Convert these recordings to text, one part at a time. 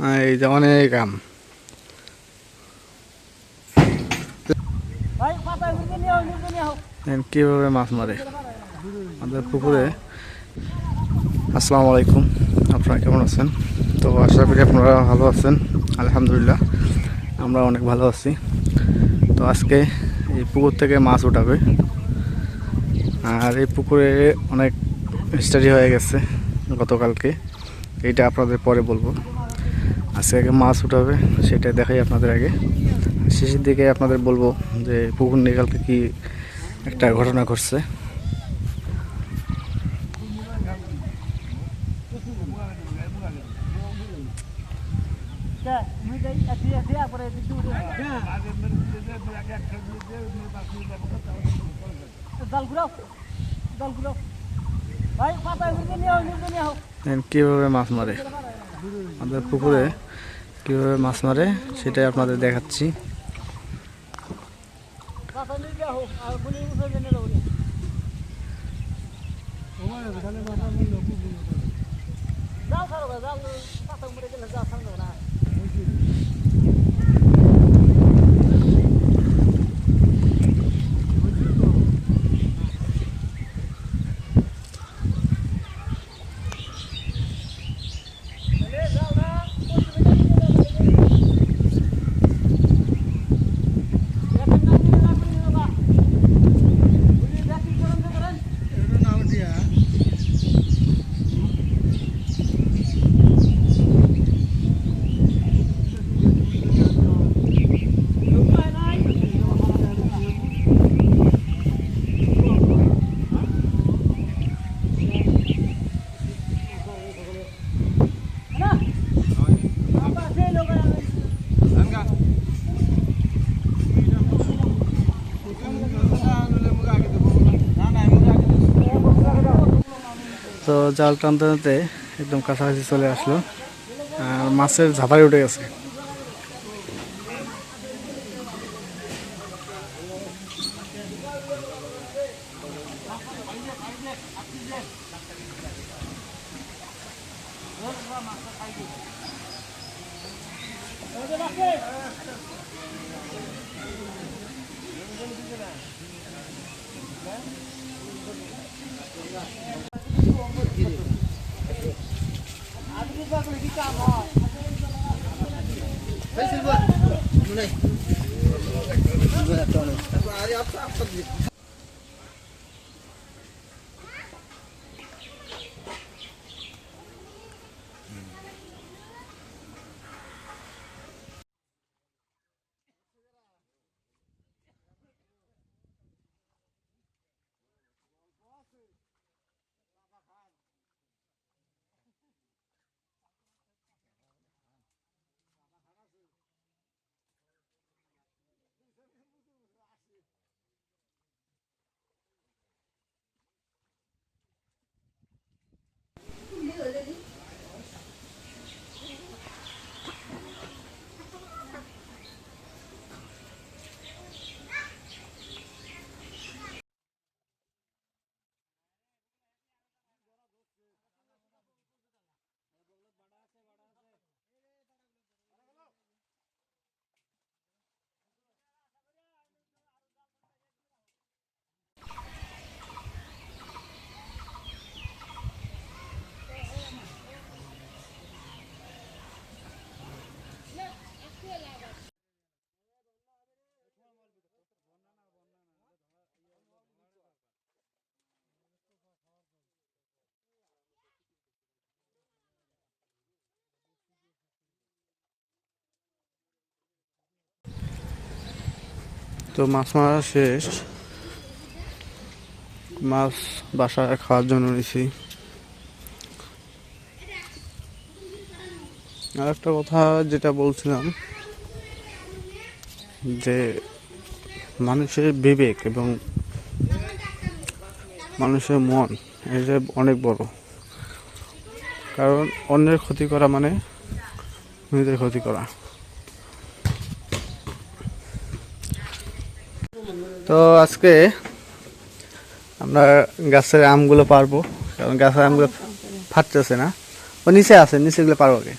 এই যে অনেক আম। কীভাবে মাছ মারে? আমাদের পুকুরে। আসসালামু আলাইকুম। আপনারা কেমন আছেন? তো আশা করি আপনারা ভালো আছেন। আলহামদুলিল্লাহ, আমরা অনেক ভালো আছি। তো আজকে এই পুকুর থেকে মাছ উঠাবে। আর এই পুকুরে অনেক স্টাডি হয়ে গেছে গতকালকে। এইটা আপনাদের পরে বলব। আজকে আগে মাছ উঠাবে সেটা দেখাই আপনাদের আগে। শেষের দিকে আপনাদের বলব যে পুকুর নিয়ে কালকে কি একটা ঘটনা ঘটছে। কীভাবে মাছ মারে? আমাদের পুকুরে কীভাবে মাছ মারে সেটাই আপনাদের দেখাচ্ছি। যাও তো জাল টানতে টানতে একদম কাছাকাছি চলে আসলো। আর মাছের ঝাপাই উঠে গেছে। Silver. Mulai. Silver atau apa? Apa hari apa apa তো মাছ মারা শেষ। মাছ বাসায় খাওয়ার জন্য নিছি। আর একটা কথা যেটা বলছিলাম, যে মানুষের বিবেক এবং মানুষের মন এটা অনেক বড়। কারণ অন্যের ক্ষতি করা মানে নিজেদের ক্ষতি করা। তো আজকে আমরা গাছের আমগুলো পারব কারণ গাছের আমগুলো ফাটতেছে না। ও নিচে আছে নিচেগুলো পারব আগে।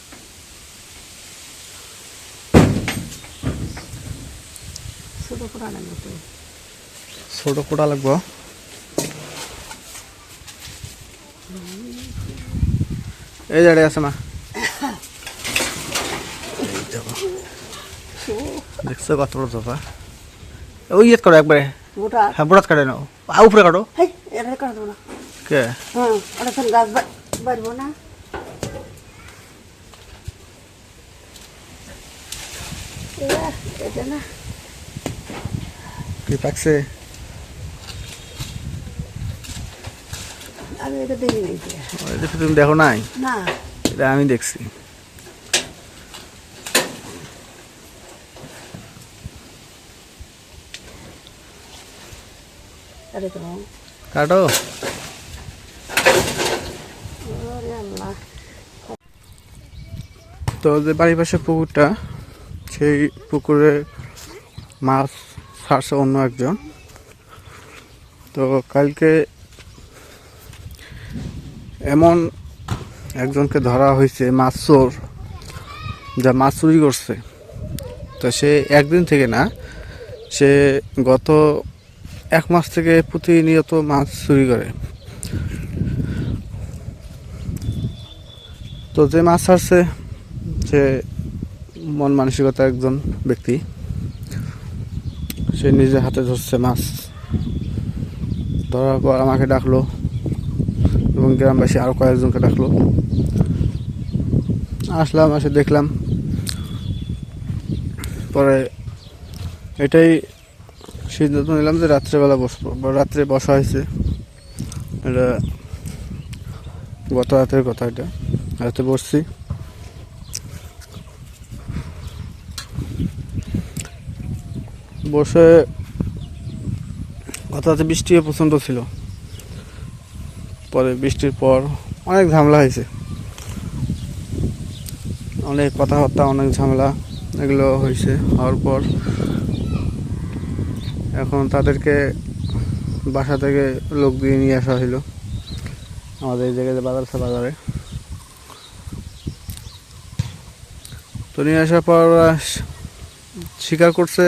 ছোট কোটা লাগবো এই জায়গায় আছে মা। দেখছ কত বড় ওই ইয়ে করো একবারে। মোটা হ্যাঁ বুড়াত কাটে নাও আ উপরে কাটো। হেই এটা দেবো না। কে? হ্যাঁ ওটা গাছ বাড়বো না। এটা না। কি পাকছে? আমি এটা দেখি নাই দেখো তুমি দেখো নাই? না। এটা আমি দেখছি। কাটো তো যে বাড়ির পাশে পুকুরটা সেই পুকুরে মাছ ছাড়ছে অন্য একজন। তো কালকে এমন একজনকে ধরা হয়েছে মাছ চোর যা মাছ চুরি করছে। তো সে একদিন থেকে না সে গত এক মাস থেকে প্রতিনিয়ত মাছ চুরি করে। তো যে মাছ ছাড়ছে সে মন মানসিকতা একজন ব্যক্তি। সে নিজে হাতে ধরছে মাছ। ধরার পর আমাকে ডাকলো এবং গ্রামবাসী আরও কয়েকজনকে ডাকলো। আসলাম, এসে দেখলাম। পরে এটাই সিদ্ধান্ত নিলাম যে রাত্রেবেলা বসবো, বা রাত্রে বসা হয়েছে। এটা গত রাতের কথা এটা। রাতে বসছি। বসে গত রাতে বৃষ্টিও প্রচণ্ড ছিল। পরে বৃষ্টির পর অনেক ঝামেলা হয়েছে। অনেক কথাবার্তা, অনেক ঝামেলা এগুলো হয়েছে, হওয়ার পর এখন তাদেরকে বাসা থেকে লোক দিয়ে নিয়ে আসা হলো আমাদের এই জায়গায় বাজার আছে বাজারে। তো নিয়ে আসার পর স্বীকার করছে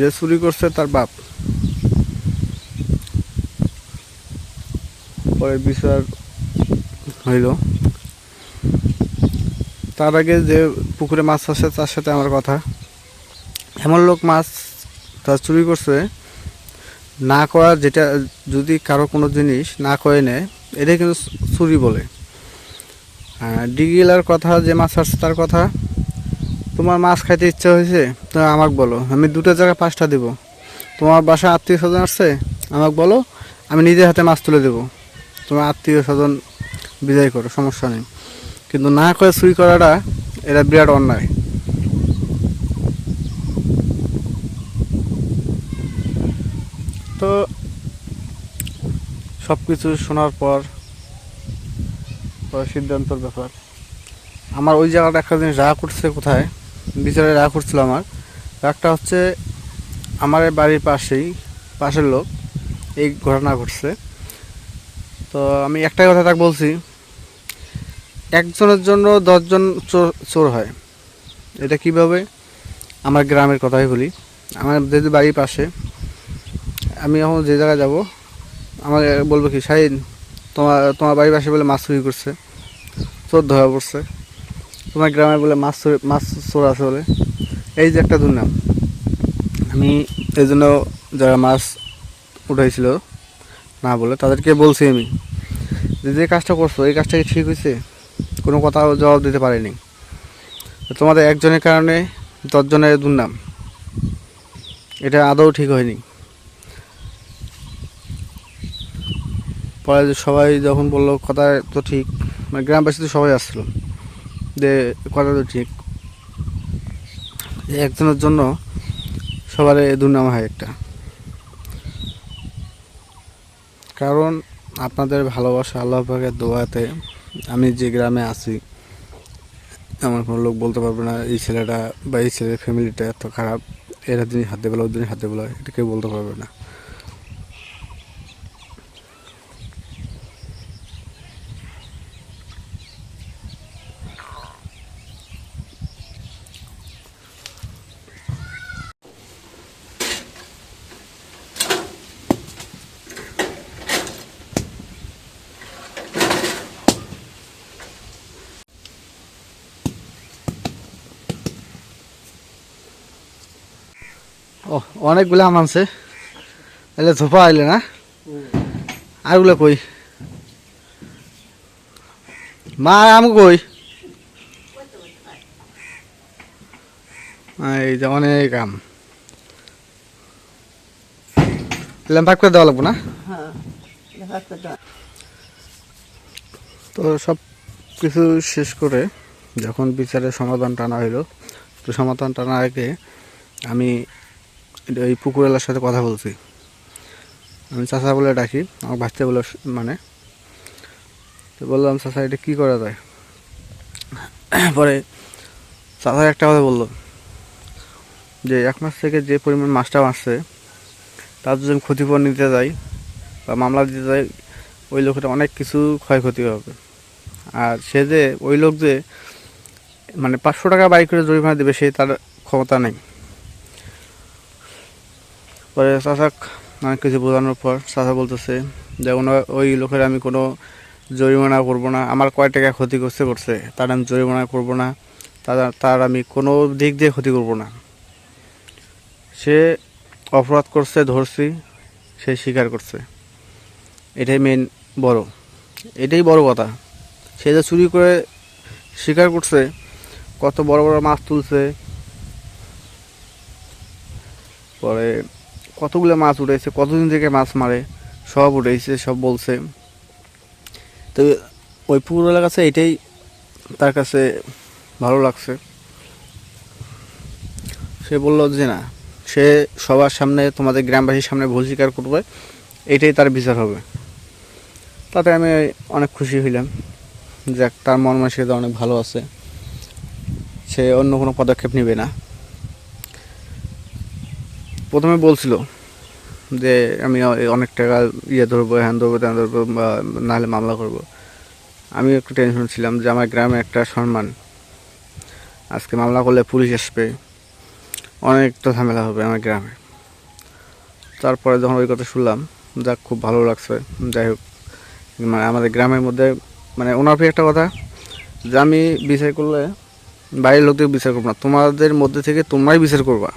যে চুরি করছে তার বাপ। পরে বিচার হইল। তার আগে যে পুকুরে মাছ আছে তার সাথে আমার কথা। এমন লোক মাছ তার চুরি করছে, না করা যেটা, যদি কারও কোনো জিনিস না করে নেয় এটা কিন্তু চুরি বলে। ডিগিলার কথা, যে মাছ আসছে তার কথা, তোমার মাছ খাইতে ইচ্ছা হয়েছে, তো আমাকে বলো, আমি দুটো জায়গায় পাঁচটা দেবো। তোমার বাসায় আত্মীয় স্বজন আসছে আমাকে বলো, আমি নিজের হাতে মাছ তুলে দেবো। তোমার আত্মীয় স্বজন বিদায় করো, সমস্যা নেই। কিন্তু না করে চুরি করাটা, এটা বিরাট অন্যায়। তো সব কিছু শোনার পর সিদ্ধান্তর ব্যাপার। আমার ওই জায়গাটা একটা জিনিস রাগ করছে কোথায়? বিচারে রাগ করছিল আমার। রাগটা হচ্ছে আমার বাড়ির পাশেই, পাশের লোক, এই ঘটনা ঘটছে। তো আমি একটাই কথা তাকে বলছি, একজনের জন্য দশজন চোর চোর হয়। এটা কীভাবে? আমার গ্রামের কথাই বলি। আমার যেহেতু বাড়ির পাশে আমি এখন যে জায়গায় যাব, আমাকে বলব কি, শাহিন, তোমার তোমার বাড়ির পাশে বলে মাছ চুরি করছে, চোর ধরা পড়ছে। তোমার গ্রামে বলে মাছ চুরি, মাছ চোর আছে বলে। এই যে একটা দুর্নাম। আমি এই জন্য যারা মাছ উঠাইছিল, না বলে তাদেরকে বলছি আমি, যে যে কাজটা করছ, এই কাজটা কি ঠিক হয়েছে? কোনো কথা জবাব দিতে পারেনি। তোমাদের একজনের কারণে দশজনের দুর্নাম। এটা আদৌ ঠিক হয়নি। পরে সবাই যখন বলল, কথা তো ঠিক মানে গ্রামবাসী তো সবাই আসছিল, যে কথা তো ঠিক। একজনের জন্য সবার দুর্নাম হয় একটা। কারণ আপনাদের ভালোবাসা, আল্লাহ পাকের দোয়াতে আমি যে গ্রামে আছি আমার কোনো লোক বলতে পারবে না, এই ছেলেটা বা এই ছেলের ফ্যামিলিটা এত খারাপ, এরা দিনই হাতে বেলা ওদিনই হাতে বেলা, এটা কেউ বলতে পারবে না। ও অনেকগুলো আম আনছে। তাহলে ধোপা আইলে না? আর আরগুলো কই? মা আম কই? এই যে অনেক আম। ল্যাম্পাক করে দেওয়া লাগবো না? হ্যাঁ তো সব কিছু শেষ করে যখন বিচারের সমাধান টানা হইল তো সমাধান টানার আগে আমি ওই পুকুরওয়ালার সাথে কথা বলছি। আমি চাচা বলে ডাকি, আমার বাচ্চা বলে মানে। তো বললাম, চাচা, এটা কী করা যায়? পরে চাচা একটা কথা বলল, যে এক মাস থেকে যে পরিমাণ মাছটা মারছে তার যদি আমি ক্ষতিপূরণ নিতে যাই বা মামলা দিতে যাই, ওই লোকের অনেক কিছু ক্ষয়ক্ষতি হবে। আর সে যে, ওই লোক যে মানে পাঁচশো টাকা বাই করে জরিমানা দেবে সেই তার ক্ষমতা নেই। পরে চাচাক অনেক কিছু বোঝানোর পর চাচা বলতেছে যে ওই লোকের আমি কোনো জরিমানা করব না, আমার কয় টাকা ক্ষতি করছে করছে তার আমি জরিমানা করব না, তার আমি কোনো দিক দিয়ে ক্ষতি করব না। সে অপরাধ করছে, ধরছি, সে স্বীকার করছে। এটাই মেন বড়। এটাই বড় কথা। সে যে চুরি করে স্বীকার করছে, কত বড় বড় মাছ তুলছে। পরে কতগুলো মাছ উঠেছে, কতদিন থেকে মাছ মারে, সব উঠেছে, সব বলছে। তো ওই পুকুরওয়ালার কাছে এটাই তার কাছে ভালো লাগছে। সে বলল যে না, সে সবার সামনে, তোমাদের গ্রামবাসীর সামনে ভুল স্বীকার করবে, এটাই তার বিচার হবে। তাতে আমি অনেক খুশি হইলাম। যাক, তার মন মানসিকতা অনেক ভালো আছে। সে অন্য কোনো পদক্ষেপ নেবে না। প্রথমে বলছিল যে, আমি অনেক টাকা ইয়ে ধরবো হ্যান ধরবো, ত্যান ধরবো, বা নাহলে মামলা করব। আমি একটু টেনশন ছিলাম যে, আমার গ্রামে একটা সম্মান। আজকে মামলা করলে পুলিশ আসবে। অনেক তো ঝামেলা হবে আমার গ্রামে। তারপরে যখন ওই কথা শুনলাম, যাক, খুব ভালো লাগছে। যাই হোক মানে আমাদের গ্রামের মধ্যে মানে ওনার একটা কথা যে, আমি বিচার করলে বাইরের লোকদের বিচার করব না। তোমাদের মধ্যে থেকে তোমরাই বিচার করবা।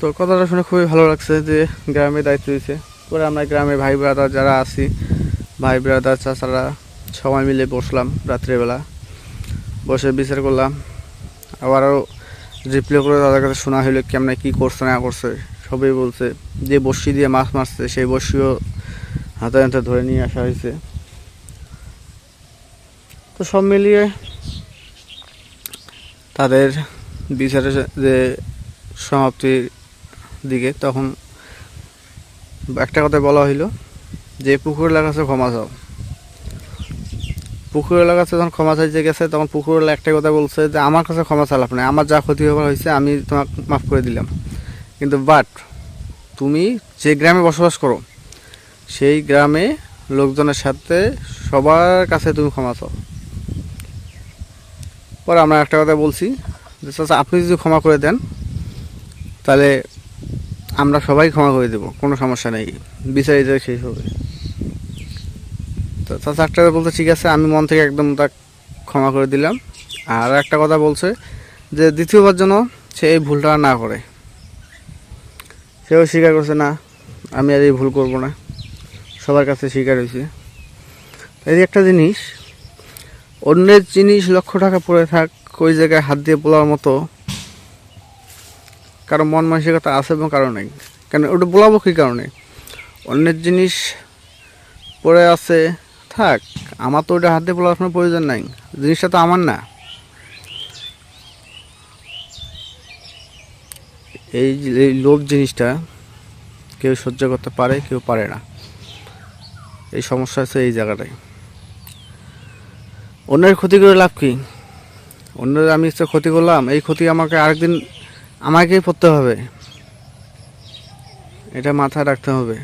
তো কথাটা শুনে খুবই ভালো লাগছে যে গ্রামে দায়িত্ব দিয়েছে। পরে আমরা গ্রামে ভাই ব্রাদার যারা আছি, ভাই ব্রাদার, চাচারা সবাই মিলে বসলাম রাত্রেবেলা। বসে বিচার করলাম। আবারও রিপ্লে করে তাদের কাছে শোনা হইল কেমনে কী করছে, না করছে। সবই বলছে, যে বড়শি দিয়ে মাছ মারছে, সেই বড়শিও হাতে হাতে ধরে নিয়ে আসা হয়েছে। তো সব মিলিয়ে তাদের বিচারের যে সমাপ্তির দিকে তখন একটা কথা বলা হইল যে পুকুর লাগাছে ক্ষমা চাও। পুকুর লাগাছে যখন ক্ষমা চাইতে গেছে, তখন পুকুর একটাই কথা বলছে যে আমার কাছে ক্ষমা চালাপ না আমার যা ক্ষতি হবার হয়েছে আমি তোমাকে মাফ করে দিলাম। কিন্তু বাট তুমি যে গ্রামে বসবাস করো, সেই গ্রামে লোকজনের সাথে সবার কাছে তুমি ক্ষমা চাও। পরে আমরা একটা কথা বলছি যে চাচা আপনি যদি ক্ষমা করে দেন, তাহলে আমরা সবাই ক্ষমা করে দেবো, কোনো সমস্যা নেই, বিচারিত শেষ হবে। তো একটা বলতে ঠিক আছে, আমি মন থেকে একদম তা ক্ষমা করে দিলাম। আর একটা কথা বলছে যে, দ্বিতীয়বার যেন সে এই ভুলটা না করে। সেও স্বীকার করছে, না, আমি আর এই ভুল করব না। সবার কাছে স্বীকার হয়েছে। এই একটা জিনিস, অন্যের জিনিস লক্ষ টাকা পড়ে থাক, ওই জায়গায় হাত দিয়ে বলার মতো কারও মন মানসিকতা আছে এবং কারও নেই কেন ওটা বলাবো কী কারণে? অন্যের জিনিস পড়ে আছে, থাক, আমার তো ওটা হাত কোনো প্রয়োজন নাই, জিনিসটা তো আমার না। এই লোভ জিনিসটা কেউ সহ্য করতে পারে, কেউ পারে না। এই সমস্যা আছে এই জায়গাটায়। অন্যের ক্ষতি করে লাভ কি? অন্যের আমি ক্ষতি করলাম, এই ক্ষতি আমাকে আরেকদিন আমাকেই পড়তে হবে। এটা মাথায় রাখতে হবে।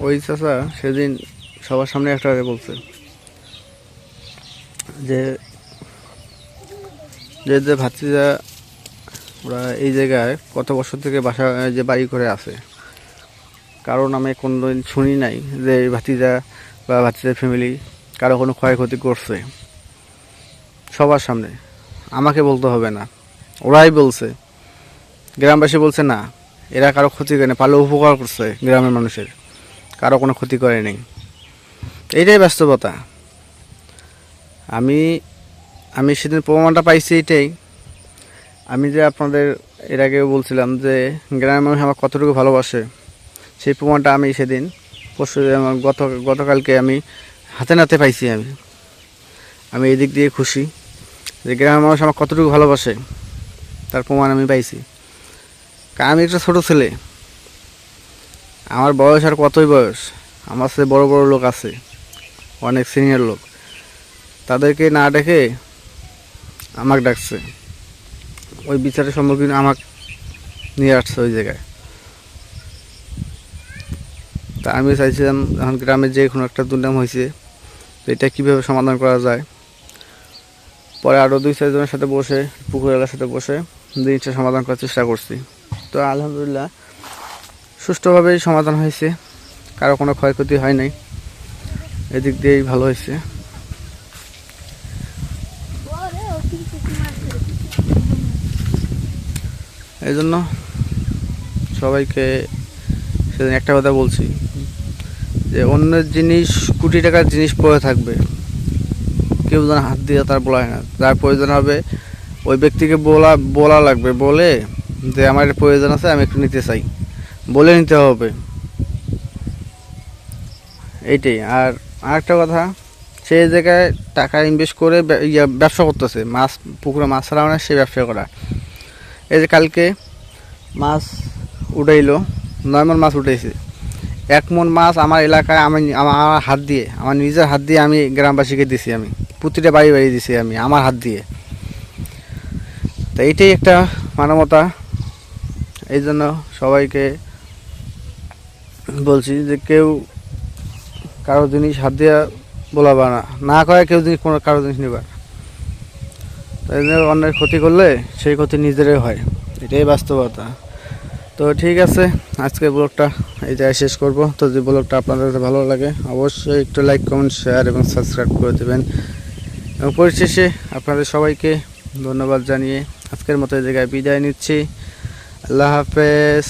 ওই চাচা সেদিন সবার সামনে একটা বলছে। যে যে যে ভাতিজা ওরা এই জায়গায় কত বছর থেকে বাসা যে বাড়ি করে আছে। কারণ আমি কোনোদিন শুনি নাই যে এই ভাতিজা বা ভাতিজার ফ্যামিলি কারও কোনো ক্ষয়ক্ষতি করছে। সবার সামনে। আমাকে বলতে হবে না। ওরাই বলছে। গ্রামবাসী বলছে, না, এরা কারও ক্ষতি করে না, পারলে উপকার করছে গ্রামের মানুষের। কারও কোনো ক্ষতি করে নেই। এইটাই বাস্তবতা। আমি আমি সেদিন প্রমাণটা পাইছি এটাই আমি যে আপনাদের এর আগে বলছিলাম যে গ্রামের মানুষ আমার কতটুকু ভালোবাসে, সেই প্রমাণটা আমি সেদিন পরশু, গত, গতকালকে আমি হাতে নাতে পাইছি আমি। আমি এই দিক দিয়ে খুশি। যে গ্রামের মানুষ আমার কতটুকু ভালোবাসে, তার প্রমাণ আমি পাইছি। কারণ আমি একটা ছোটো ছেলে। আমার বয়স আর কতই বয়স? আমার সাথে বড় বড় লোক আছে, অনেক সিনিয়র লোক। তাদেরকে না ডেকে আমাকে ডাকছে। ওই বিচারের সম্মুখীন আমাকে নিয়ে আসছে ওই জায়গায়। তা আমি চাইছিলাম, এখন গ্রামে যে কোনো একটা দুর্নাম হয়েছে এটা কীভাবে সমাধান করা যায়? পরে আরও দুই চারজনের সাথে বসে পুকুরওয়ালার সাথে বসে জিনিসটা সমাধান করার চেষ্টা করছি। তো আলহামদুলিল্লাহ সুষ্ঠুভাবেই সমাধান হয়েছে। কারও কোনো ক্ষয়ক্ষতি হয় নাই। এদিক দিয়েই ভালো হয়েছে। এই জন্য সবাইকে সেদিন একটা কথা বলছি যে অন্যের জিনিস, কোটি টাকার জিনিস পড়ে থাকবে। কেউ যেন হাত দিয়ে তার বলায় না। যার প্রয়োজন হবে, ওই ব্যক্তিকে বলা বলা লাগবে, বলে যে আমার প্রয়োজন আছে, আমি একটু নিতে চাই। বলে নিতে হবে। এইটাই। আর আরেকটা কথা সেই জায়গায় টাকা ইনভেস্ট করে ব্য- ব্যবসা করতেছে, মাছ, পুকুরে মাছ ছাড়া মানে সে ব্যবসা করা। এই যে কালকে মাছ উঠাইলো, নয় মন মাছ উঠেছে এক মন মাছ আমার এলাকায় আমি, আমার হাত দিয়ে, আমার নিজের হাত দিয়ে আমি গ্রামবাসীকে দিছি আমি। প্রতিটা বাড়ি বাড়ি দিছি আমি, আমার হাত দিয়ে। তো এইটাই একটা মানবতা। এই জন্য সবাইকে বলছি যে কেউ কারও জিনিস হাত দিয়ে বলাবা না। না করে কেউ জিনিস কোনো কারও জিনিস নিবা না। তাই জন্য অন্যের ক্ষতি করলে সেই ক্ষতি নিজেরই হয়। এটাই বাস্তবতা। তো ঠিক আছে আজকে ব্লগটা এই জায়গায় শেষ করব। তো যদি ব্লগটা আপনাদের ভালো লাগে, অবশ্যই একটু লাইক কমেন্ট শেয়ার এবং সাবস্ক্রাইব করে দেবেন। এবং পরিশেষে আপনাদের সবাইকে ধন্যবাদ জানিয়ে আজকের মতো এই জায়গায় বিদায় নিচ্ছি। আল্লাহ হাফেজ।